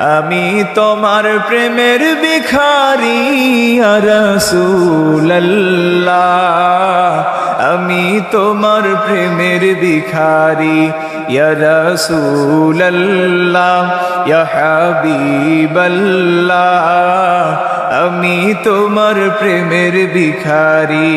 আমি তোমার প্রেমের ভিখারি রসুল্লাহ আমি তোমার প্রেমের ভিখারি রসুল্লাহ হাবিবাল্লাহ। আমি তোমার প্রেমের ভিখারি।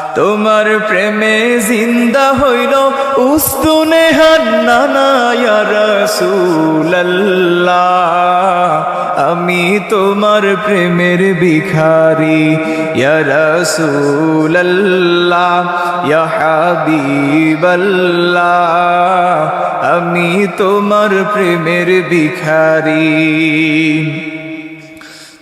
তোমার প্রেমে জিন্দা হইল উস্তুনে হান্নানা রসুল্লাহ আমি তোমার প্রেমের ভিখারি রসুল্লাহ হাবিবাল্লাহ। আমি তোমার প্রেমের ভিখারি।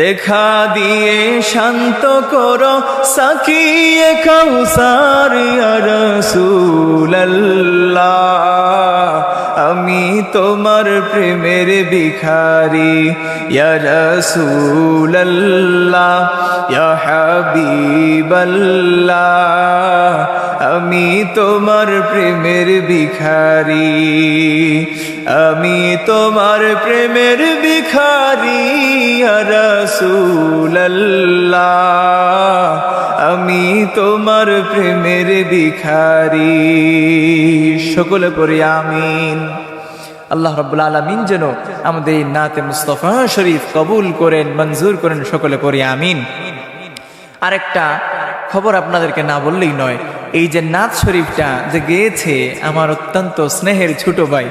দেখা দিয়ে শান্ত করো সাকিয়ে কাউসার রসুল্লাহ আমি তোমার প্রেমের ভিখারি রসুল্লাহ হাবিবাল্লাহ। আমি তোমার প্রেমের ভিখারি। আমি তোমার প্রেমের ভিখারি রসুল্লাহ আমি তোমার প্রেমের ভিখারি। সকলে পড়ি আমিন। আল্লাহ রব্বুল আলমিন যেন আমাদের এই নাতে মুস্তফা শরীফ কবুল করেন, মঞ্জুর করেন, সকলে পড়ি আমিন। আরেকটা খবর আপনাদেরকে না বললেই নয় এই যে নাথ শরীফটা যে গেয়েছে আমার অত্যন্ত স্নেহের ছোট ভাই,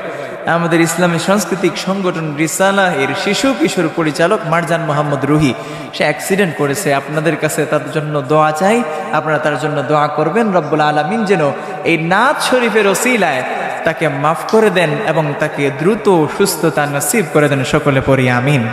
আমাদের ইসলামী সাংস্কৃতিক সংগঠন রিসালা এর শিশু কিশোর পরিচালক মারজান মোহাম্মদ রুহি, সে অ্যাক্সিডেন্ট করেছে। আপনাদের কাছে তার জন্য দোয়া চাই, আপনারা তার জন্য দোয়া করবেন। রব্বুল আলমিন যেন এই নাথ শরীফের ওসিলায় তাকে মাফ করে দেন এবং তাকে দ্রুত সুস্থতা নসিব করে দেন সকলে পড়ি, আমিন।